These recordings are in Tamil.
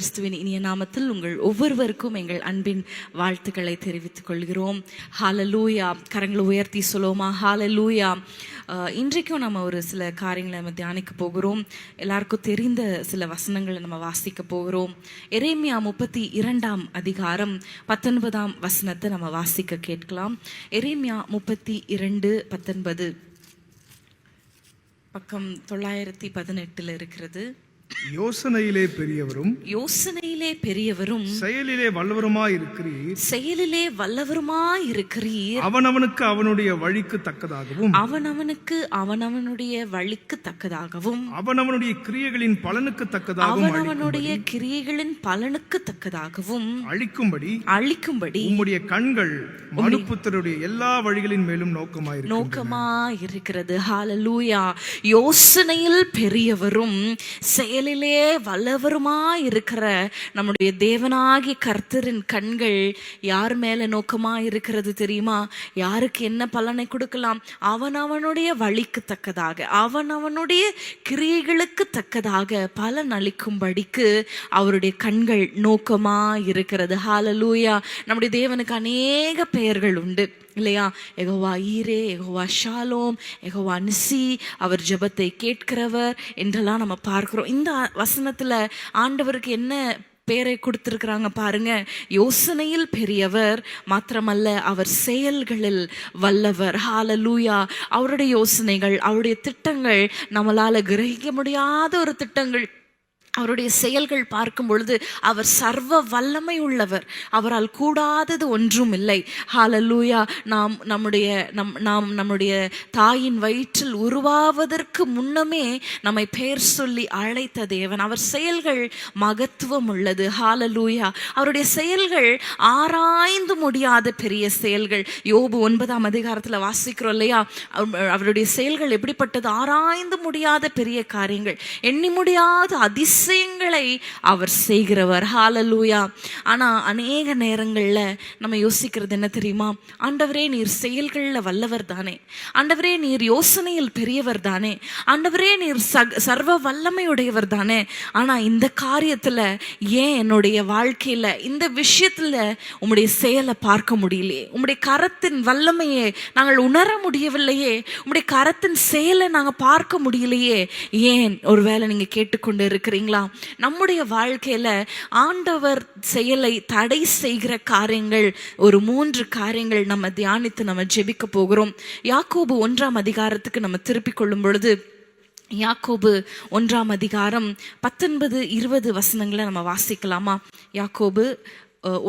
கிறிஸ்துவின் இனிய நாமத்தில் உங்கள் ஒவ்வொருவருக்கும் எங்கள் அன்பின் வாழ்த்துக்களை தெரிவித்துக் கொள்கிறோம். ஹாலலூயா கரங்களை உயர்த்தி சொல்லுவோமா? ஹாலலூயா லூயா இன்றைக்கும் நம்ம ஒரு சில காரியங்களை நம்ம தியானிக்க போகிறோம். எல்லாருக்கும் தெரிந்த சில வசனங்களை நம்ம வாசிக்க போகிறோம். எரேமியா முப்பத்தி இரண்டாம் அதிகாரம் பத்தொன்பதாம் வசனத்தை நம்ம வாசிக்க கேட்கலாம். எரேமியா முப்பத்தி இரண்டு பத்தொன்பது. பக்கம் தொள்ளாயிரத்தி பதினெட்டில் இருக்கிறது. யோசனையிலே பெரியவரும் யோசனையிலே பெரியவரும் செயலிலே வல்லவருமாய் இருக்கிறீர். செயலிலே வல்லவருமாய் இருக்கிறீர். அவனவனுக்கு அவனுடைய வழிக்கு தக்கதாகவும் அவனவனுக்கு அவனவனுடைய வழிக்கு தக்கதாகவும் அவனவனுடைய கிரியைகளின் பலனுக்கு தக்கதாகவும் அவனவனுடைய கிரியைகளின் பலனுக்கு தக்கதாகவும் அழிக்கும்படி அழிக்கும்படி உம்முடைய கண்கள் மனுப்புத்தருடைய எல்லா வழிகளின் மேலும் நோக்கமாயிருக்கு நோக்கமா இருக்கிறது. ஹalleluya யோசனையில் பெரியவரும் செயலிலே வல்லவருமா இருக்கிற நம்முடைய தேவனாகிய கர்த்தரின் கண்கள் யார் மேல நோக்கமா இருக்கிறது தெரியுமா? யாருக்கு என்ன பலனை கொடுக்கலாம்? அவன் அவனுடைய வழிக்கு தக்கதாக அவன் அவனுடைய கிரியைகளுக்கு தக்கதாக பலன் அளிக்கும்படிக்கு அவருடைய கண்கள் நோக்கமா இருக்கிறது. ஹாலலூயா நம்முடைய தேவனுக்கு அநேக பெயர்கள் உண்டு. இல்லையா? எகோவா ஈரே எகோவா ஷாலோம் எகோவா நிசி அவர் ஜெபத்தை கேட்கிறவர் என்றெல்லாம் நம்ம பார்க்குறோம். இந்த வசனத்தில் ஆண்டவருக்கு என்ன பேரை கொடுத்துருக்குறாங்க பாருங்க. யோசனையில் பெரியவர் மாத்திரமல்ல அவர் செயல்களில் வல்லவர். ஹாலலூயா அவருடைய யோசனைகள் அவருடைய திட்டங்கள் நம்மளால் கிரகிக்க முடியாத ஒரு திட்டங்கள். அவருடைய செயல்கள் பார்க்கும் பொழுது அவர் சர்வ வல்லமை உள்ளவர். அவரால் கூடாதது ஒன்றும் இல்லை. ஹாலலூயா நாம் நம்முடைய நம் நாம் நம்முடைய தாயின் வயிற்றில் உருவாவதற்கு முன்னமே நம்மை பெயர் சொல்லி அழைத்த தேவன். அவர் செயல்கள் மகத்துவம் உள்ளது. ஹாலலூயா அவருடைய செயல்கள் ஆராய்ந்து முடியாத பெரிய செயல்கள். யோபு ஒன்பதாம் அதிகாரத்தில் வாசிக்கிறோம் இல்லையா? அவர்- அவருடைய செயல்கள் எப்படிப்பட்டது? ஆராய்ந்து முடியாத பெரிய காரியங்கள். எண்ணி முடியாத அதிசயங்களை அவர் செய்கிறவர். ஹாலலூயா ஆனால் அநேக நேரங்களில் நம்ம யோசிக்கிறது என்ன தெரியுமா? ஆண்டவரே நீர் செயல்களில் வல்லவர் தானே. ஆண்டவரே நீர் யோசனையில் பெரியவர் தானே. ஆண்டவரே நீர் சக- சர்வ வல்லமையுடையவர் தானே. ஆனால் இந்த காரியத்தில் ஏன் என்னுடைய வாழ்க்கையில் இந்த விஷயத்தில் உம்முடைய செயலை பார்க்க முடியலையே? உம்முடைய கரத்தின் வல்லமையை நாங்கள் உணர முடியவில்லையே? உம்முடைய கரத்தின் செயலை நாங்கள் பார்க்க முடியலையே? ஏன்? ஒருவேளை நீங்கள் கேட்டுக்கொண்டு இருக்கிறீங்களா? நம்முடைய வாழ்க்கையில ஆண்டவர் செயலை தடை செய்கிற காரியங்கள் ஒரு மூன்று காரியங்கள் நம்ம தியானித்து நம்ம ஜெபிக்க போகிறோம். யாக்கோபு ஒன்றாம் அதிகாரத்துக்கு நம்ம திருப்பிக் கொள்ளும் பொழுது யாக்கோபு ஒன்றாம் அதிகாரம் பத்தொன்பது இருபது வசனங்களை நம்ம வாசிக்கலாமா? யாக்கோபு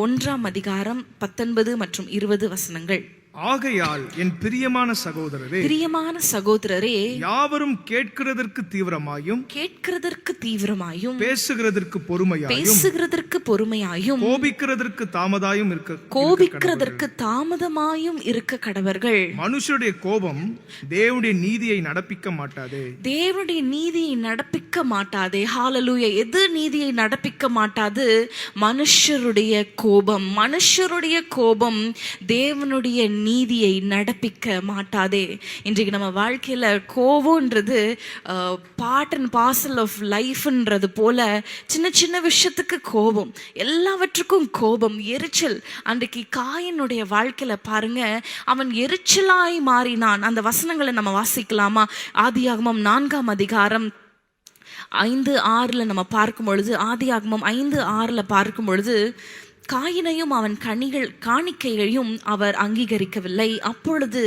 ஒன்றாம் அதிகாரம் பத்தொன்பது மற்றும் இருபது வசனங்கள். ஆகையால் என் பிரியமான சகோதரரே பிரியமான சகோதரரே யாவரும் கேட்கிறதற்கு தீவிரமாயும் கேட்கிறதற்கு தீவிரமாயும் பேசுகிறதற்கு பொறுமையாயும் பேசுகிறதற்கு பொறுமையாயும் கோபிக்கிறதற்கு தாமதாயும் இருக்க கோபிக்கிறதற்கு தாமதமாயும் இருக்க கடவர்கள். மனுஷருடைய கோபம் தேவனுடைய நீதியை நடப்பிக்க மாட்டாதே. தேவனுடைய நீதியை நடப்பிக்க மாட்டாதே. ஹாலலூயா எது நீதியை நடப்பிக்க மாட்டாது? மனுஷருடைய கோபம். மனுஷருடைய கோபம் தேவனுடைய நீதியை நடப்பிக்க மாட்டாதே. இன்றைக்கு நம்ம வாழ்க்கையில் கோவம்ன்றது பார்ட் அண்ட் பார்சல் ஆஃப் லைஃப்ன்றது போல சின்ன சின்ன விஷயத்துக்கு கோபம். எல்லாவற்றுக்கும் கோபம் எரிச்சல். அன்றைக்கு காயினுடைய வாழ்க்கையில் பாருங்க அவன் எரிச்சலாய் மாறினான். அந்த வசனங்களை நம்ம வாசிக்கலாமா? ஆதியாகமம் நான்காம் அதிகாரம் ஐந்து ஆறில் நம்ம பார்க்கும் பொழுது ஆதியாகமம் ஐந்து ஆறில் பார்க்கும் பொழுது காயினையும் அவன் கணிகள் காணிக்கையையும் அவர் அங்கீகரிக்கவில்லை. அப்பொழுது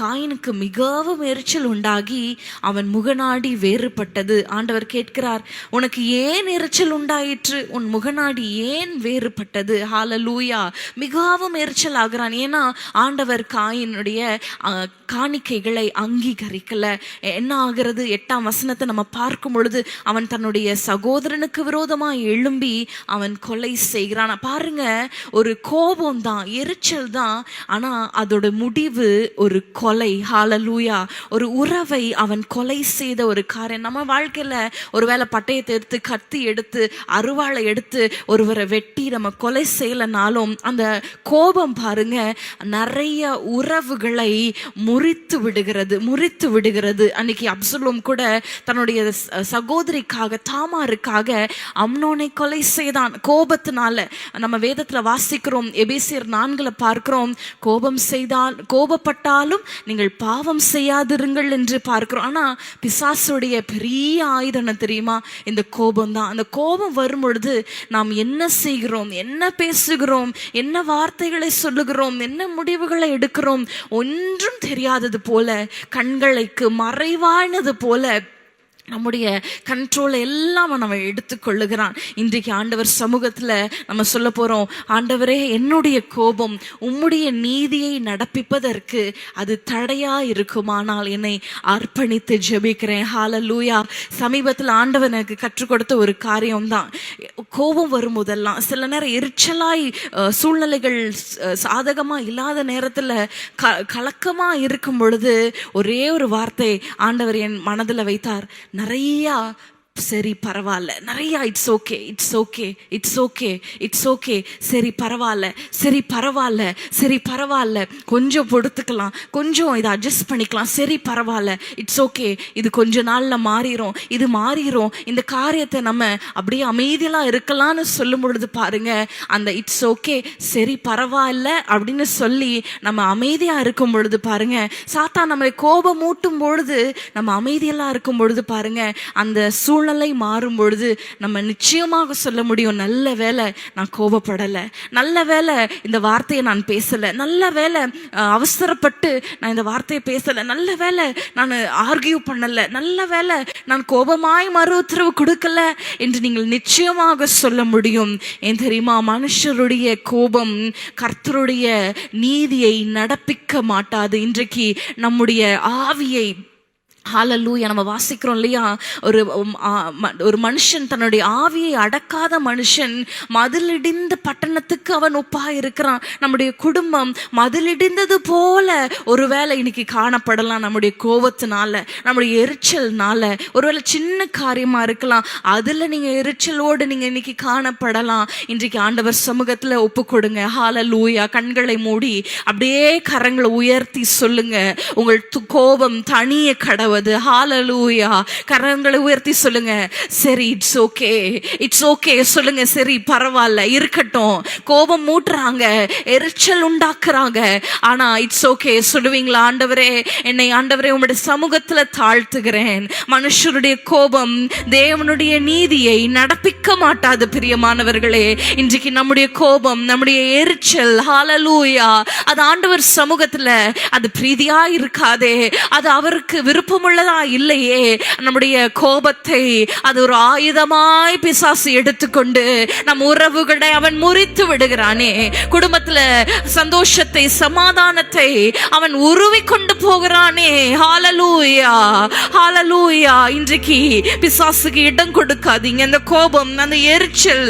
காயினுக்கு மிகவும் எரிச்சல் உண்டாகி அவன் முகநாடி வேறுபட்டது. ஆண்டவர் கேட்கிறார் உனக்கு ஏன் எரிச்சல் உண்டாயிற்று? உன் முகநாடி ஏன் வேறுபட்டது? ஹால லூயா மிகவும் எரிச்சல் ஆகிறான். ஏன்னா ஆண்டவர் காயினுடைய காணிக்கைகளை அங்கீகரிக்கல. என்ன ஆகிறது? எட்டாம் வசனத்தை நம்ம பார்க்கும் பொழுது அவன் தன்னுடைய சகோதரனுக்கு விரோதமாக எழும்பி அவன் கொலை செய்கிறான். பாருங்க பாருங்க ஒரு கோபம் தான் எரிச்சல் தான் ஆனா அதோட முடிவு ஒரு கொலை. ஹாலலூயா ஒரு உறவை அவன் கொலை செய்த ஒரு காரியம். நம்ம வாழ்க்கையில ஒருவேளை பட்டயத்தை எடுத்து கத்தி எடுத்து அருவாளை எடுத்து ஒருவரை வெட்டி நம்ம கொலை செய்யலனாலும் அந்த கோபம் பாருங்க நிறைய உறவுகளை முறித்து விடுகிறது முறித்து விடுகிறது. அன்னைக்கு அப்சுலும் கூட தன்னுடைய சகோதரிக்காக தாமாருக்காக அம்னோனை கொலை செய்தான். கோபத்தினால நம்ம வேதத்துல வாசிக்கிறோம் எபேசியர் நான்களை பார்க்கிறோம் கோபம் செய்தால் கோபப்பட்டாலும் நீங்கள் பாவம் செய்யாதிருங்கள் என்று பார்க்கிறோம். ஆனா பிசாசுடைய பெரிய ஆயுதம் தெரியுமா? இந்த கோபம் தான் அந்த கோபம் வரும் பொழுது நாம் என்ன செய்கிறோம்? என்ன பேசுகிறோம்? என்ன வார்த்தைகளை சொல்லுகிறோம்? என்ன முடிவுகளை எடுக்கிறோம்? ஒன்றும் தெரியாதது போல கண்களுக்கு மறைவானது போல நம்முடைய கண்ட்ரோலை எல்லாம் நம்ம எடுத்துக்கொள்ளுகிறான் இன்றைக்கு ஆண்டவர் சமூகத்தில் நம்ம சொல்ல போகிறோம் ஆண்டவரே என்னுடைய கோபம் உம்முடைய நீதியை நடப்பிப்பதற்கு அது தடையா இருக்குமானால் என்னை அர்ப்பணித்து ஜெபிக்கிறேன். ஹாலலூயா சமீபத்தில் ஆண்டவர் எனக்கு கற்றுக் கொடுத்த ஒரு காரியம்தான். கோபம் வரும்போதெல்லாம் சில நேரம் எரிச்சலாய் சூழ்நிலைகள் சாதகமாக இல்லாத நேரத்தில் க கலக்கமாக இருக்கும் பொழுது ஒரே ஒரு வார்த்தை ஆண்டவர் என் மனதில் வைத்தார் நிறையா சரி பரவாயில்ல. நிறைய it's okay it's okay it's okay it's okay சரி பரவாயில்ல சரி பரவாயில்ல சரி பரவாயில்ல. கொஞ்சம் பொடுத்துக்கலாம் கொஞ்சம் இதை அட்ஜஸ்ட் பண்ணிக்கலாம். சரி பரவாயில்ல இட்ஸ் ஓகே இது கொஞ்ச நாளில் மாறிடும் இது மாறிடும் இந்த காரியத்தை நம்ம அப்படியே அமைதியெல்லாம் இருக்கலாம்னு சொல்லும் பொழுது பாருங்க அந்த இட்ஸ் ஓகே சரி பரவாயில்ல அப்படின்னு சொல்லி நம்ம அமைதியாக இருக்கும் பொழுது பாருங்க சாத்தா நம்மளை கோபம் மூட்டும் பொழுது நம்ம அமைதியெல்லாம் இருக்கும் பொழுது பாருங்க அந்த சூழ்நிலை மாறும் பொழுது நம்ம நிச்சயமாக சொல்ல முடியும் நல்ல வேலை நான் கோபப்படலை நல்ல வேலை இந்த வார்த்தையை நான் பேசலை நல்ல வேலை அவசரப்பட்டு நான் இந்த வார்த்தையை பேசலை நல்ல வேலை நான் ஆர்கியூ பண்ணலை நல்ல வேலை நான் கோபமாய் மறு உத்தரவு கொடுக்கல என்று நீங்கள் நிச்சயமாக சொல்ல முடியும். ஏன் தெரியுமா? மனுஷருடைய கோபம் கர்த்தருடைய நீதியை நடப்பிக்க மாட்டாது. இன்றைக்கு நம்முடைய ஆவியை ஹாலல்லூயா நம்ம வாசிக்கிறோம் இல்லையா? ஒரு ம- ஒரு மனுஷன் தன்னுடைய ஆவியை அடக்காத மனுஷன் மதிலிடிந்த பட்டணத்துக்கு அவன் ஒப்பாக இருக்கிறான் நம்முடைய குடும்பம் மதிலிடிந்தது போல ஒருவேளை இன்னைக்கு காணப்படலாம் நம்முடைய கோபத்தினால நம்முடைய எரிச்சல்னால. ஒருவேளை சின்ன காரியமாக இருக்கலாம். அதில் நீங்கள் எரிச்சலோடு நீங்கள் இன்னைக்கு காணப்படலாம். இன்றைக்கு ஆண்டவர் சமூகத்தில் ஒப்பு கொடுங்க ஹாலல்லூயா கண்களை மூடி அப்படியே கரங்களை உயர்த்தி சொல்லுங்க. உங்கள் து- கோபம் தனிய கடவுள். கடவது ஹாலலூயா கரங்களை உயர்த்தி சொல்லுங்க. சரி இட்ஸ் ஓகே இட்ஸ் ஓகே சொல்லுங்க. சரி பரவாயில்ல. இருக்கட்டும். கோபம் மூட்டுறாங்க. எரிச்சல் உண்டாக்குறாங்க. ஆனா இட்ஸ் ஓகே சொல்லுவீங்களா? ஆண்டவரே என்னை ஆண்டவரே உங்களுடைய சமூகத்துல தாழ்த்துகிறேன். மனுஷருடைய கோபம் தேவனுடைய நீதியை நடப்பிக்க மாட்டாது பிரியமானவர்களே. இன்றைக்கு நம்முடைய கோபம் நம்முடைய எரிச்சல் ஹாலலூயா அது ஆண்டவர் சமூகத்துல அது பிரீதியா இருக்காதே. அது அவருக்கு விருப்பம் விருப்பமுள்ளதா இல்லையே. நம்முடைய கோபத்தை அது ஒரு ஆயுதமாய் பிசாசு எடுத்துக்கொண்டு நம் உறவுகளை அவன் முறித்து விடுகிறானே. குடும்பத்துல சந்தோஷத்தை சமாதானத்தை அவன் உருவி கொண்டு போகிறானே. ஹாலலூயா ஹாலலூயா இன்றைக்கு பிசாசுக்கு இடம் கொடுக்காதீங்க. அந்த கோபம் அந்த எரிச்சல்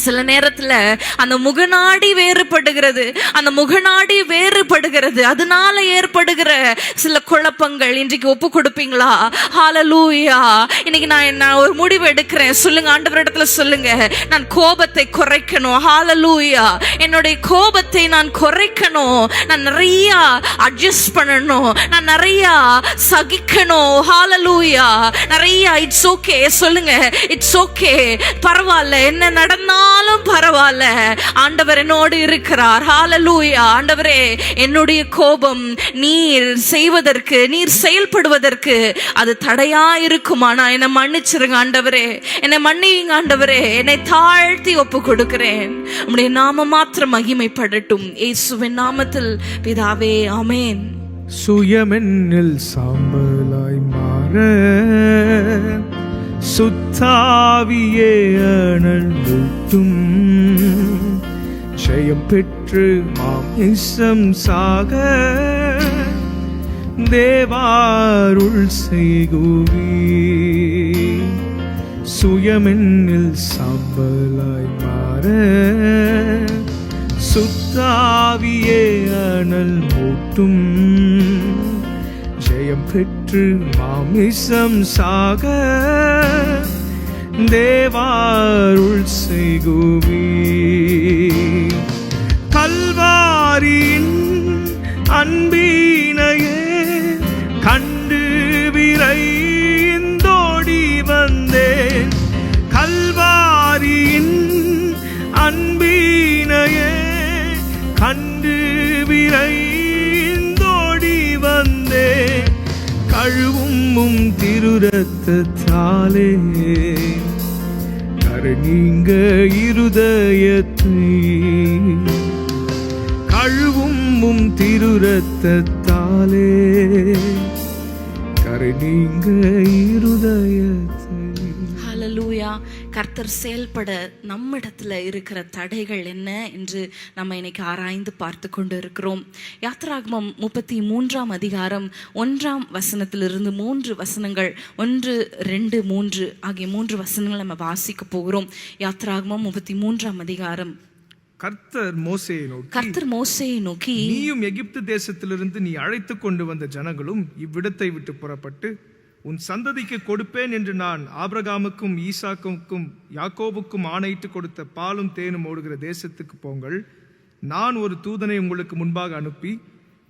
சில நேரத்துல அந்த முகநாடி வேறுபடுகிறது. அந்த முகநாடி வேறுபடுகிறது. அதனால ஏற்படுகிற சில குழப்பங்கள். இன்றைக்கு ஒப்பு கொடுப்பீங்களா? ஹாலலூயா இன்னைக்கு நான் நான் ஒரு முடிவு எடுக்கிறேன். சொல்லுங்க ஆண்டவரிடத்துல சொல்லுங்க. நான் கோபத்தை குறைக்கணும். ஹாலலூயா என்னுடைய கோபத்தை நான் குறைக்கணும். நான் நிறைய அட்ஜஸ்ட் பண்ணணும். நான் நிறைய சகிக்கணும். ஹாலலூயா நிறைய இட்ஸ் ஓகே சொல்லுங்க இட்ஸ் ஓகே பரவாயில்ல என்ன இருந்தாலும் பரவாயில்ல. ஆண்டவர் என்னோடு இருக்கிறார். ஹாலலூயா ஆண்டவரே என்னுடைய கோபம் நீர் செய்வதற்கு நீர் செயல்படுவதற்கு அது தடையா இருக்குமானா என்னை மன்னிச்சிருங்க ஆண்டவரே. என்னை மன்னியுங்க ஆண்டவரே. என்னை தாழ்த்தி ஒப்பு கொடுக்கிறேன் உடைய நாம மாத்திரம் மகிமைப்படட்டும். இயேசுவின் நாமத்தில் பிதாவே அமேன் சுயமென்னில் சாம்பலாய் மாற. சுத்தாவியே அனல் ஜெயம் பெற்று மாமிசம் சாக. தேவாருள் செய்குவி சுயமென்னில் சம்பலாய் மாற. சுத்தாவியே அனல் மூட்டும் ஜெயம் பெற்று மாமிசம் சாக தேவாருள் செய்குவி கல்வாரியின் அன்பினையே உம் திருரத்தாலே கருநீங்க இருதயத்தை. கழுவும் உம் திருரத்தாலே கருநீங்க இருதயத்தை. ஹalleluya கர்த்தர் செயல்பட நம்மிடத்துல இருக்கிற தடைகள் என்ன என்று நம்ம இன்னைக்கு ஆராய்ந்து பார்த்து கொண்டு இருக்கிறோம். யாத்ராகமம் முப்பத்தி மூன்றாம் அதிகாரம் ஒன்றாம் வசனத்திலிருந்து மூன்று வசனங்கள் ஒன்று ரெண்டு மூன்று ஆகிய மூன்று வசனங்கள் நம்ம வாசிக்க போகிறோம். யாத்ராகமம் முப்பத்தி மூன்றாம் அதிகாரம். கர்த்தர் மோசேயை நோக்கி கர்த்தர் மோசேயை நோக்கி நீயும் எகிப்து தேசத்திலிருந்து நீ அழைத்து கொண்டு வந்த ஜனங்களும் இவ்விடத்தை விட்டு புறப்பட்டு உன் சந்ததிக்கு கொடுப்பேன் என்று நான் ஆபிரகாமுக்கும் ஈசாக்குக்கும் யாக்கோபுக்கும் ஆணையிட்டு கொடுத்த பாலும் தேனும் ஓடுகிற தேசத்துக்கு போங்கள். நான் ஒரு தூதனை உங்களுக்கு முன்பாக அனுப்பி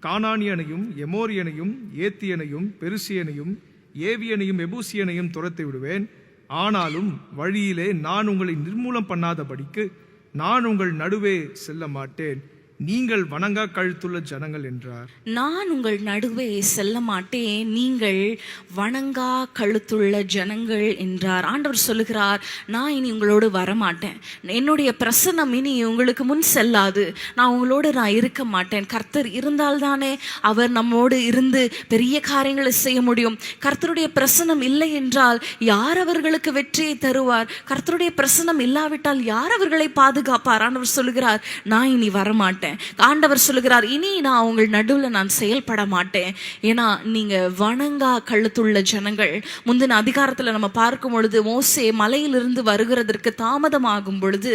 கானானியனையும் எமோரியனையும் ஏத்தியனையும் பெருசியனையும் ஏவியனையும் எபூசியனையும் துரத்தி விடுவேன். ஆனாலும் வழியிலே நான் உங்களை நிர்மூலம் பண்ணாதபடிக்கு நான் உங்கள் நடுவே செல்ல மாட்டேன். நீங்கள் வணங்கா கழுத்துள்ள ஜனங்கள் என்றார். நான் உங்கள் நடுவே செல்ல மாட்டேன். நீங்கள் வணங்கா கழுத்துள்ள ஜனங்கள் என்றார். ஆண்டவர் சொல்லுகிறார் நான் இனி உங்களோடு வரமாட்டேன். என்னுடைய பிரசன்னம் இனி உங்களுக்கு முன் செல்லாது. நான் உங்களோடு நான் இருக்க மாட்டேன். கர்த்தர் இருந்தால்தானே அவர் நம்மோடு இருந்து பெரிய காரியங்களை செய்ய முடியும். கர்த்தருடைய பிரசனம் இல்லை என்றால் யார் அவர்களுக்கு வெற்றியை தருவார்? கர்த்தருடைய பிரசனம் இல்லாவிட்டால் யார் அவர்களை பாதுகாப்பார்? ஆண்டவர் சொல்லுகிறார் நான் இனி வரமாட்டேன். ஆண்டவர் சொல்லுகிறார் இனி நான் உங்கள் நடுவில் நான் செயல்பட மாட்டேன். ஏன்னா நீங்கள் வணங்கா கழுத்துள்ள ஜனங்கள். முந்தின அதிகாரத்துல நம்ம பார்க்கும் பொழுது மோசே மலையிலிருந்து வருகிறதற்கு தாமதமாகும் பொழுது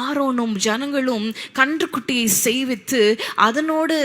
ஆரோனும் ஜனங்களும் கன்றுக்குட்டியை செய்வித்து அதனோடு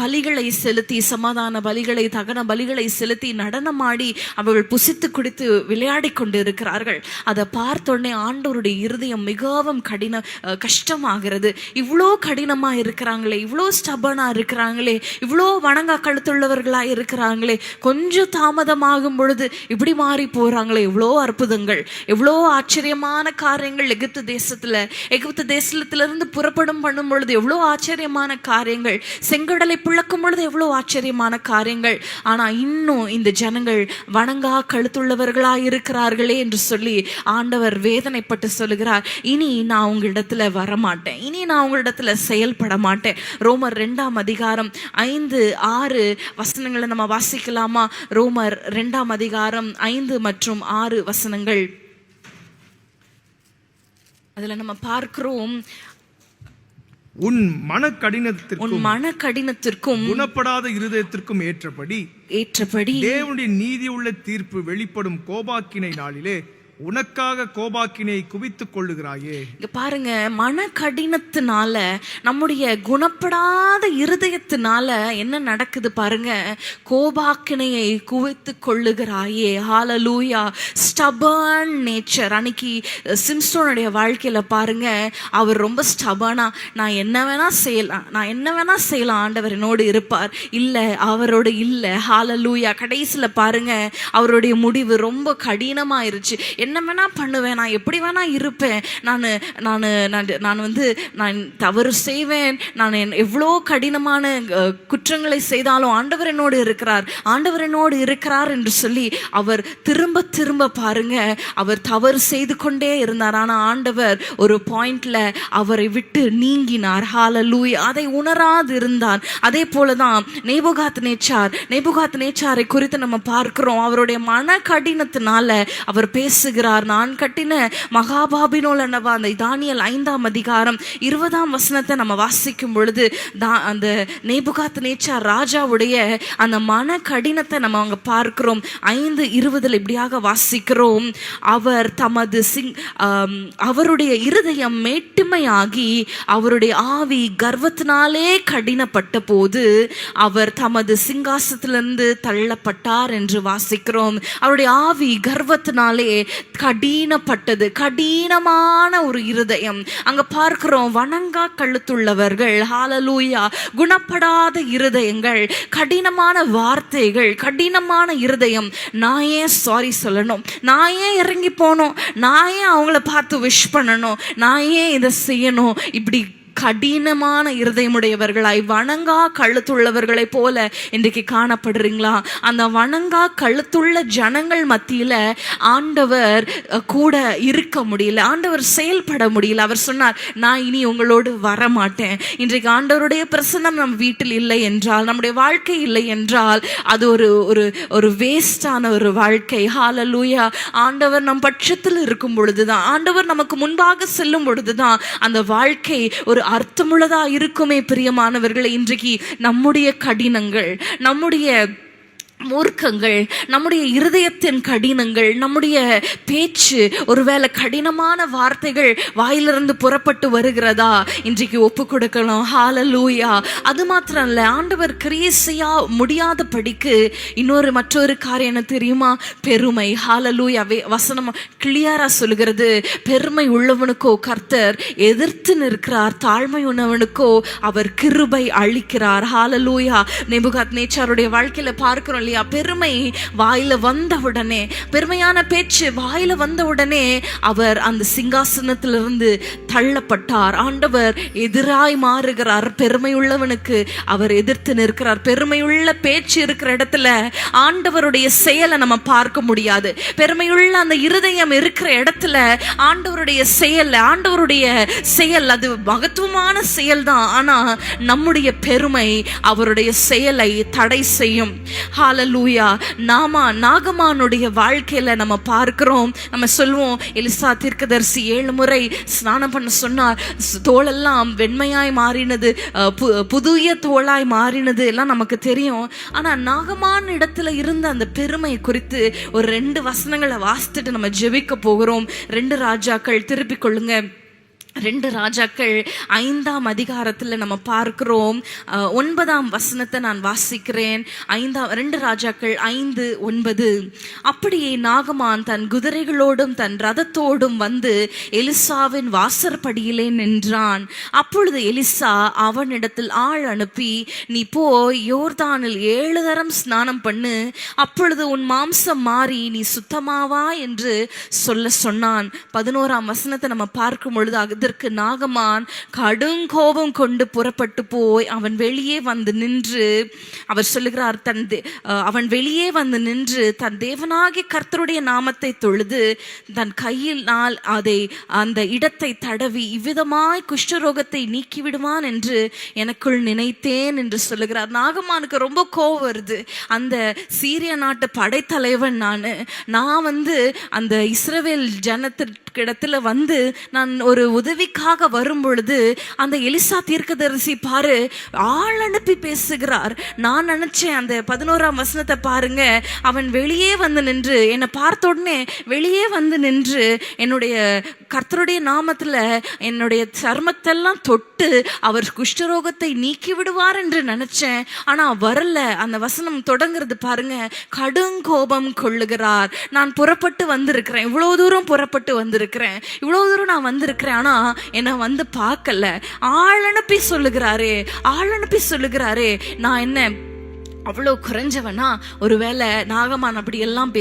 பலிகளை செலுத்தி சமாதான பலிகளை தகன பலிகளை செலுத்தி நடனமாடி அவர்கள் புசித்து குடித்து விளையாடி கொண்டு இருக்கிறார்கள் அதை பார்த்தோடனே ஆண்டவருடைய இருதயம் மிகவும் கடின கஷ்டமாகிறது. இவ்வளோ கடினமா இருக்கிறாங்களே இவ்வளோ ஸ்டபனா இருக்கிறாங்களே இவ்வளோ வணங்கா கழுத்துள்ளவர்களாக இருக்கிறாங்களே கொஞ்சம் தாமதமாகும் பொழுது இப்படி மாறி போறாங்களே எவ்வளோ அற்புதங்கள் எவ்வளோ ஆச்சரியமான காரியங்கள் எகிப்து தேசத்துல எகிப்து தேசத்திலிருந்து புறப்படும் பண்ணும் பொழுது எவ்வளோ ஆச்சரியமான காரியங்கள் செங்கடலை பிளக்கும் பொழுது எவ்வளோ ஆச்சரியமான காரியங்கள். ஆனா இன்னும் இந்த ஜனங்கள் வணங்கா கழுத்துள்ளவர்களா இருக்கிறார்களே என்று சொல்லி ஆண்டவர் வேதனைப்பட்டு சொல்லுகிறார். இனி நான் உங்களிடத்துல வரமாட்டேன். இனி நான் உங்களிடத்துல செயல்பட மாட்டேன் ரோமர் ரெண்டாம் அதிகாரம் ஐந்து ஆறு வசனங்களை நம்ம வாசிக்கலாமா? ரோமர் ரெண்டாம் அதிகாரம் ஐந்து மற்றும் ஆறு வசனங்கள். அதுல நம்ம பார்க்கிறோம் உன் மன உன் கடினத்திற்கும் மன கடினத்திற்கும் குணப்படாத இருதயத்திற்கும் ஏற்றபடி ஏற்றபடி தேவனுடைய நீதி உள்ள தீர்ப்பு வெளிப்படும் கோபாக்கினை நாளிலே உனக்காக கோபாக்கினை குவித்துக் கொள்ளுகிறாயே. இங்க பாருங்க மன கடினத்தினால நம்முடைய குணப்படாத இருதயத்தினால என்ன நடக்குது பாருங்க? கோபாக்கினையை குவித்து கொள்ளுகிறாயே. ஹாலலூயா ஸ்டபர்ன் நேச்சர் அன்னைக்கு சிம்ஸ்டோனுடைய வாழ்க்கையில பாருங்க அவர் ரொம்ப ஸ்டபர்னா நான் என்ன வேணா செய்யலாம் நான் என்ன வேணா செய்யலாம் ஆண்டவர் என்னோடு இருப்பார். இல்ல அவரோட இல்ல. ஹாலலூயா கடைசியில பாருங்க அவருடைய முடிவு ரொம்ப கடினமாயிருச்சு. என்ன வேணா பண்ணுவேன் நான் எப்படி வேணா இருப்பேன். நான் நான் நான் நான் வந்து நான் தவறு செய்வேன். நான் என் எவ்வளோ கடினமான குற்றங்களை செய்தாலும் ஆண்டவர் என்னோடு இருக்கிறார். ஆண்டவர் என்னோடு இருக்கிறார் என்று சொல்லி அவர் திரும்ப திரும்ப பாருங்க. அவர் தவறு செய்து கொண்டே இருந்தார். ஆனால் ஆண்டவர் ஒரு பாயிண்ட்ல அவரை விட்டு நீங்கினார். ஹாலலூய் அதை உணராது இருந்தார் அதே போலதான் நேபுகாத் நேச்சார் நேபுகாத் நேச்சாரை குறித்து நம்ம பார்க்கிறோம். அவருடைய மன கடினத்தினால அவர் பேசு பேசுகிறார் நான் கட்டின மகாபாபினோல் என்னவா? அந்த தானியல் ஐந்தாம் அதிகாரம் இருபதாம் வசனத்தை நம்ம வாசிக்கும் பொழுது தா- அந்த நேபுகாத் நேச்சா ராஜாவுடைய அந்த மன கடினத்தை நம்ம அங்க பார்க்கிறோம். ஐந்து இருபதுல இப்படியாக வாசிக்கிறோம். அவர் தமது சிங் அவருடைய இருதயம் மேட்டுமையாகி அவருடைய ஆவி கர்வத்தினாலே கடினப்பட்ட போது அவர் தமது சிங்காசத்திலிருந்து தள்ளப்பட்டார் என்று வாசிக்கிறோம். அவருடைய ஆவி கர்வத்தினாலே கடினப்பட்டது கடினமான ஒரு இருதயம். அங்க பார்க்கிறோம் வணங்கா கழுத்துள்ளவர்கள் ஹாலலூயா குணப்படாத இருதயங்கள் கடினமான வார்த்தைகள் கடினமான இருதயம். நான் ஏன் சாரி சொல்லணும்? நான் ஏன் இறங்கி போகணும்? நான் ஏன் அவங்கள பார்த்து விஷ் பண்ணணும்? நான் ஏன் இதை செய்யணும்? இப்படி கடினமான இருதயமுடையவர்களாய் வணங்கா கழுத்துள்ளவர்களைப் போல இன்றைக்கு காணப்படுறீங்களா? அந்த வணங்கா கழுத்துள்ள ஜனங்கள் மத்தியில ஆண்டவர் கூட இருக்க முடியல. ஆண்டவர் செயல்பட முடியல. அவர் சொன்னார் நான் இனி உங்களோடு வர மாட்டேன் இன்றைக்கு ஆண்டவருடைய பிரசன்னம் நம் வீட்டில் இல்லை என்றால் நம்முடைய வாழ்க்கை இல்லை என்றால் அது ஒரு ஒரு ஒரு வேஸ்டான ஒரு வாழ்க்கை. ஹாலலூயா ஆண்டவர் நம் பட்சத்தில் இருக்கும் பொழுதுதான் ஆண்டவர் நமக்கு முன்பாக செல்லும் பொழுதுதான் அந்த வாழ்க்கை ஒரு அர்த்தமுள்ளதா இருக்குமே பிரியமானவர்களை இன்றைக்கு நம்முடைய கடினங்கள் நம்முடைய மூர்க்கங்கள் நம்முடைய இருதயத்தின் கடினங்கள் நம்முடைய பேச்சு ஒருவேளை கடினமான வார்த்தைகள் வாயிலிருந்து புறப்பட்டு வருகிறதா? இன்றைக்கு ஒப்பு கொடுக்கலாம். ஹாலலூயா அது மாத்திரம் இல்ல ஆண்டவர் கிரியை முடியாத படிக்கு இன்னொரு மற்றொரு காரியம் என்ன தெரியுமா? பெருமை. ஹாலலூயா வசனம் கிளியரா சொல்கிறது பெருமை உள்ளவனுக்கோ கர்த்தர் எதிர்த்து நிற்கிறார். தாழ்மை உள்ளவனுக்கோ அவர் கிருபை அளிக்கிறார். ஹாலலூயா நெபுகாத் நேச்சாருடைய வாழ்க்கையில பார்க்கிறோம் இல்லையா? பெருமை வாயில வந்த உடனே பெருமையான பேச்சு வாயில வந்த உடனே அவர் அந்த சிங்காசனத்திலிருந்து தள்ளப்பட்டார். ஆண்டவர் எதிராய் மாறுகிறார். பெருமை உள்ளவனுக்கு அவர் எதிர்த்து நிற்கிறார். பெருமையுள்ள பேச்சு இருக்கிற இடத்துல ஆண்டவருடைய செயலை நம்ம பார்க்க முடியாது. பெருமையுள்ள அந்த இருதயம் இருக்கிற இடத்துல ஆண்டவருடைய செயல் ஆண்டவருடைய செயல் அது மகத்துவமான செயல் தான் ஆனா நம்முடைய பெருமை அவருடைய செயலை தடை செய்யும். ஹalleluya நாமா நாகமானுடைய வாழ்க்கையில் நம்ம பார்க்கிறோம். நம்ம சொல்லுவோம் எலிசா தீர்க்கதரிசி ஏழு முறை ஸ்நானம் பண்ண சொன்னார். தோளெல்லாம் தோலெல்லாம் வெண்மையாய் மாறினது பு- புதிய தோளாய் மாறினது எல்லாம் நமக்கு தெரியும். ஆனால் நாகமான இடத்துல இருந்த அந்த பெருமை குறித்து ஒரு ரெண்டு வசனங்களை வாசித்துட்டு நம்ம ஜெபிக்க போகிறோம். ரெண்டு ராஜாக்கள் திருப்பிக் கொள்ளுங்கள் ரெண்டு ராஜாக்கள் ஐந்தாம் அதிகாரத்தில் நம்ம பார்க்கிறோம். ஒன்பதாம் வசனத்தை நான் வாசிக்கிறேன். ஐந்தாம் ரெண்டு ராஜாக்கள் ஐந்து ஒன்பது. அப்படியே நாகமான் தன் குதிரைகளோடும் தன் ரதத்தோடும் வந்து எலிசாவின் வாசற்படியிலே நின்றான். அப்பொழுது எலிசா அவனிடத்தில் ஆள் அனுப்பி நீ போய் யோர்தானில் ஏழு தரம் ஸ்நானம் பண்ணு. அப்பொழுது உன் மாம்சம் மாறி நீ சுத்தமாவா? என்று சொல்ல சொன்னான். பதினோராம் வசனத்தை நம்ம பார்க்கும் பொழுது அதற்கு நாகமான் கடுங்கோபம் கொண்டு புறப்பட்டு போய் அவன் வெளியே வந்து நின்று அவர் சொல்லுகிறார் தன் தே- அஹ் அவன் வெளியே வந்து நின்று தன் தேவனாகிய கர்த்தருடைய நாமத்தை தொழுது தன் கையில் நாள் அதை அந்த இடத்தை தடவி இவ்விதமாய் குஷ்டரோகத்தை நீக்கிவிடுவான் என்று எனக்குள் நினைத்தேன் என்று சொல்லுகிறார். நாகமானுக்கு ரொம்ப கோவம் வருது. அந்த சீரிய நாட்டு படைத்தலைவன் நான். நான் வந்து அந்த இஸ்ரவேல் இடத்துல வந்து நான் ஒரு உதவிக்காக வரும் பொழுது அந்த எலிசா தீர்க்கதரிசி பாரு ஆள் அனுப்பி பேசுகிறார். நான் நினைச்சேன் அந்த பதினோராம் வசனத்தை பாருங்க. அவன் வெளியே வந்து நின்று என்னை பார்த்த உடனே வெளியே வந்து நின்று என்னுடைய கர்த்தருடைய நாமத்துல என்னுடைய சர்மத்தெல்லாம் தொட்டு அவர் குஷ்டரோகத்தை நீக்கி விடுவார் என்று நினைச்சேன். ஆனா வரல. அந்த வசனம் தொடங்குறது பாருங்க. கடுங்கோபம் கொள்ளுகிறார். நான் புறப்பட்டு வந்திருக்கிறேன். இவ்வளவு தூரம் புறப்பட்டு வந்திருக்கிறேன். இவ்வளவு தூரம் நான் வந்திருக்கிறேன் ஆனா என்னை வந்து பார்க்கல. ஆள் அனுப்பி சொல்லுகிறாரே ஆள் அனுப்பி சொல்லுகிறாரே நான் என்ன அவ்வளோ குறைஞ்சவனா? ஒருவேளை நாகமான் அப்படி எல்லாம்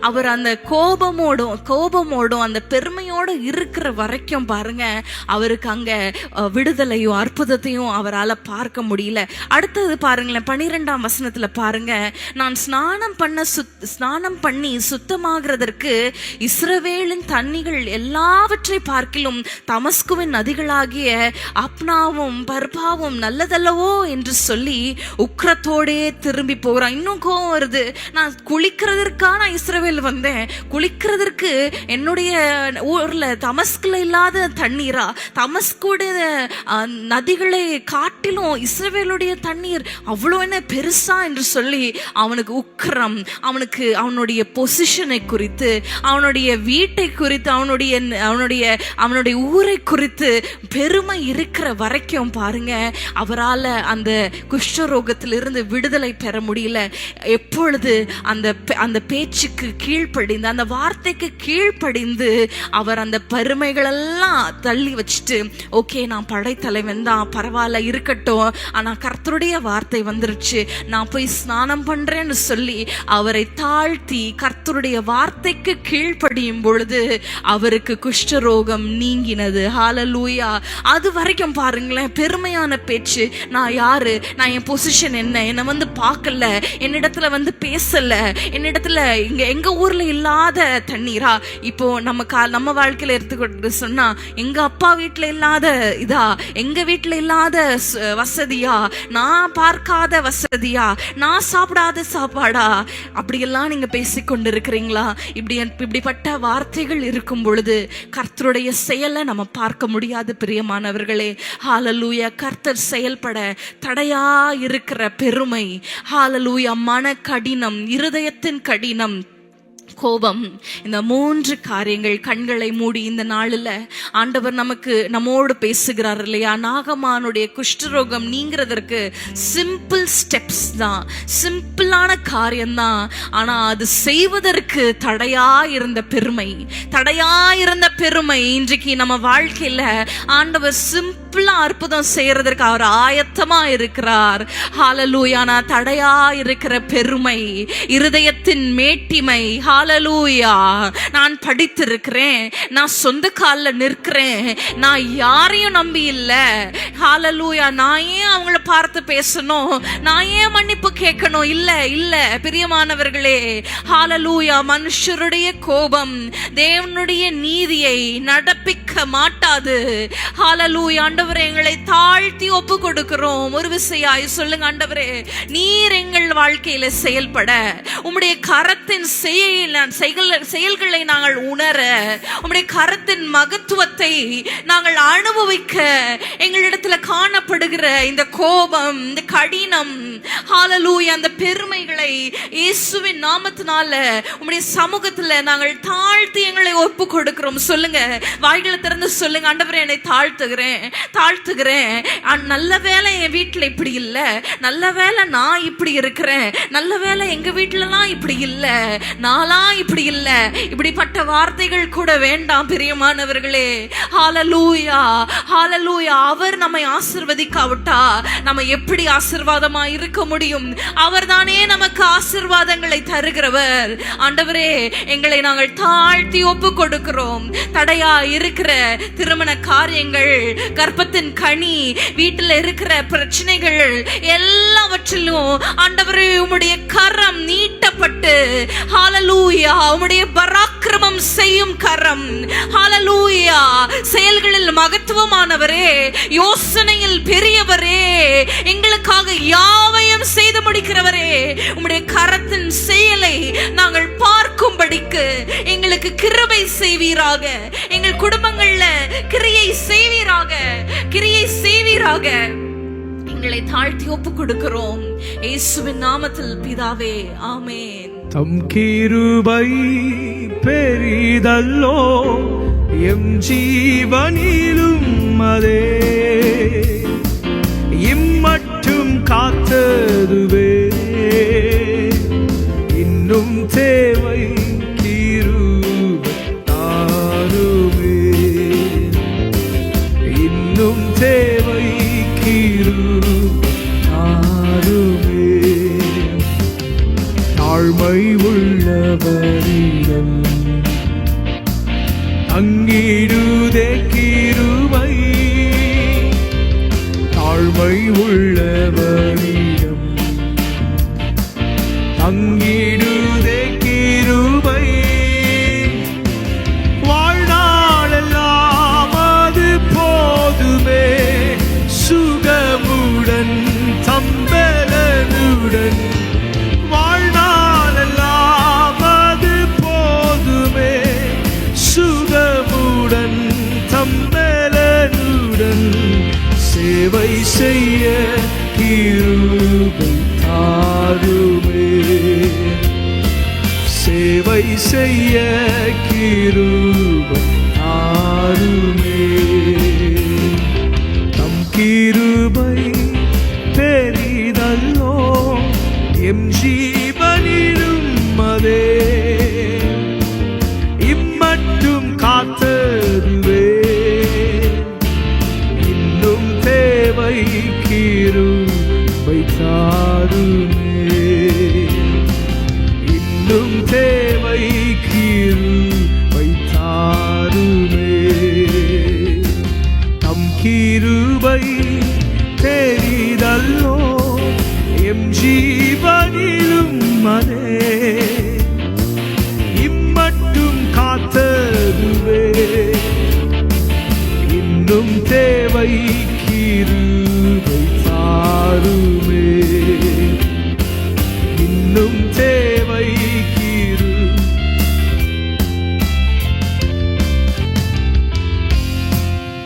அவர் அந்த கோபமோடும் கோபமோடும் அந்த பெருமையோடு இருக்கிற வரைக்கும் பாருங்க அவருக்கு அங்கே விடுதலையும் அற்புதத்தையும் அவரால் பார்க்க முடியல. அடுத்தது பாருங்களேன் பன்னிரெண்டாம் வசனத்தில் பாருங்க நான் ஸ்நானம் பண்ண சுத் ஸ்நானம் பண்ணி சுத்தமாகிறதற்கு இஸ்ரவேலின் தண்ணிகள் எல்லாவற்றை பார்க்கிலும் தமஸ்குவின் நதிகளாகிய அப்னாவும் பர்பாவும் நல்லதல்லவோ? என்று சொல்லி உக்ரத்தோடு கோபத்தோடே திரும்பி போகிறான். இன்னும் கோபம் வருது. நான் குளிக்கிறதற்காக நான் இஸ்ரவேல் வந்தேன். குளிக்கிறதற்கு என்னுடைய ஊரில் தமஸ்கில் இல்லாத தண்ணீரா? தமஸ்குடைய நதிகளை காட்டிலும் இஸ்ரவேலுடைய தண்ணீர் அவ்வளோ என்ன பெருசா என்று சொல்லி அவனுக்கு உக்கரம் அவனுக்கு அவனுடைய பொசிஷனை குறித்து அவனுடைய வீட்டை குறித்து அவனுடைய அவனுடைய அவனுடைய ஊரை குறித்து பெருமை இருக்கிற வரைக்கும் பாருங்க. அவரால் அந்த குஷ்டரோகத்திலிருந்து விடுதலை பெற முடியல. எப்பொழுது அந்த அந்த பேச்சுக்கு கீழ்ப்படிந்து அந்த வார்த்தைக்கு கீழ்ப்படிந்து அவர் அந்த பெருமைகளெல்லாம் தள்ளி வச்சுட்டு ஓகே நான் படைத்தலைவன் தான் பரவாயில்ல இருக்கட்டும். ஆனால் கர்த்தருடைய வார்த்தை வந்துருச்சு. நான் போய் ஸ்நானம் பண்ணுறேன்னு சொல்லி அவரை தாழ்த்தி கர்த்தருடைய வார்த்தைக்கு கீழ்ப்படியும் பொழுது அவருக்கு குஷ்டரோகம் நீங்கினது. ஹalleluya. அது வரைக்கும் பாருங்களேன் பெருமையான பேச்சு. நான் யாரு? நான் என் பொசிஷன் என்ன? என்ன வந்து பார்க்கல என்னிடத்துல வந்து பேசல என்னிடத்துல இங்க எங்க ஊர்ல இல்லாத தண்ணீரா? இப்போ நம்ம கா நம்ம வாழ்க்கையில எடுத்துக்கிட்டு சொன்னா எங்க அப்பா வீட்டில் இல்லாத இதா? எங்க வீட்டில் இல்லாத வசதியா? நான் பார்க்காத வசதியா? நான் சாப்பிடாத சாப்பாடா? அப்படியெல்லாம் நீங்க பேசிக்கொண்டு இருக்கிறீங்களா இப்படி இப்படிப்பட்ட வார்த்தைகள் இருக்கும் பொழுது கர்த்தருடைய செயலை நம்ம பார்க்க முடியாது பிரியமானவர்களே. ஹாலலூயா கர்த்தர் செயல்பட தடையா இருக்கிற பெரும் ஹாலலூயா மன கடினம் இருதயத்தின் கடினம் கோபம். இந்த மூன்று காரியங்கள் கண்களை மூடி இந்த நாளில் ஆண்டவர் நமக்கு நம்மோடு பேசுகிறார் இல்லையா? நாகமானுடைய குஷ்டரோகம் நீங்கிறதற்கு சிம்பிள் ஸ்டெப்ஸ் தான். சிம்பிளான காரியம்தான். ஆனால் அது செய்வதற்கு தடையா இருந்த பெருமை. தடையா இருந்த பெருமை இன்றைக்கு நம்ம வாழ்க்கையில் ஆண்டவர் சிம்பிள் அற்புதம் செய்யறதற்கு அவர் ஆயத்தமா இருக்கிறார். ஹாலலூயா நான் தடையா இருக்கிற பெருமை இருதயத்தின் மேட்டிமை. ஹாலலூயா நான் படித்திருக்கிறேன் நான் சொந்த காலில் நிற்கிறேன் நான் யாரையும் நம்பி இல்லை. ஹாலலூயா நான் ஏன் அவங்கள பார்த்து பேசணும்? நான் ஏன் மன்னிப்பு கேட்கணும்? இல்ல இல்ல பிரியமானவர்களே. ஹாலலூயா மனுஷருடைய கோபம் தேவனுடைய நீதியை நடப்பிக்க மாட்டாது. ஹாலலூயாண்டு ஆண்டவரே எங்களை தாழ்த்தி ஒப்பு கொடுக்கிறோம் ஒரு விசையாய் சொல்லுங்க ஆண்டவரே நீர் எங்கள் வாழ்க்கையில செயல்பட. உம்முடைய கரத்தின் செயல் செயல்களை நாங்கள் உணர. உம்முடைய கரத்தின் மகத்துவத்தை நாங்கள் அனுபவிக்க. எங்களிடத்துல காணப்படுகிற இந்த கோபம் இந்த கடினம் ஹாலலூய் அந்த பெருமைகளை இயேசுவின் நாமத்தினால உம்முடைய சமூகத்துல நாங்கள் தாழ்த்தி எங்களை ஒப்பு கொடுக்கிறோம் சொல்லுங்க வாய்களை திறந்து சொல்லுங்க ஆண்டவரே என்னை தாழ்த்துகிறேன். தாழ்த்துகிறேன். நல்ல வேலை என் வீட்டுல இப்படி இல்ல. நல்ல வேலை நான் இப்படி இருக்கிறேன். நல்ல வேலை எங்க வீட்டிலலாம் இப்படி இல்ல. நாலாம் இப்படி இல்ல. இப்படிப்பட்ட வார்த்தைகள் கூட வேண்டாம் பிரியமானவர்களே. ஹாலலூயா ஹாலலூயா அவர் நம்மை ஆசிர்வதிக்காவிட்டா. நம்ம எப்படி ஆசிர்வாதமா இருக்க முடியும்? அவர் தானே நமக்கு ஆசிர்வாதங்களை தருகிறவர். ஆண்டவரே எங்களை நாங்கள் தாழ்த்தி ஒப்பு கொடுக்கிறோம் தடையா இருக்கிற திருமண காரியங்கள் குடும்பத்தின் கனி வீட்டில் இருக்கிற பிரச்சனைகள் எல்லாவற்றிலும் ஆண்டவரே உம்முடைய கரம் நீட்டப்பட்டு ஹாலலூயா உம்முடைய பராக்கிரமம் செய்யும் கரம். ஹாலலூயா செயல்களில் மகத்துவமானவரே யோசனையில் பெரியவரே எங்களுக்காக யாவையும் செய்து முடிக்கிறவரே உம்முடைய கரத்தின் செயலை நாங்கள் பார்க்கும்படிக்கு எங்களுக்கு கிருபை செய்வீராக எங்கள் குடும்பங்கள்ல கிரியை செய்வீராக கிரியை செய்வீராக. எங்களை தாழ்த்தி ஒப்பு கொடுக்கிறோம் இயேசுவின் நாமத்தில் பிதாவே ஆமேன். தம் கிருபை பெரிதல்லோ எம் ஜீவனிலும் அதே. இம்மட்டும் காத்ததுவே. இன்னும் தேவை ஆறுமே. தாழ்மை உள்ளவர் செய்ய கிருபை.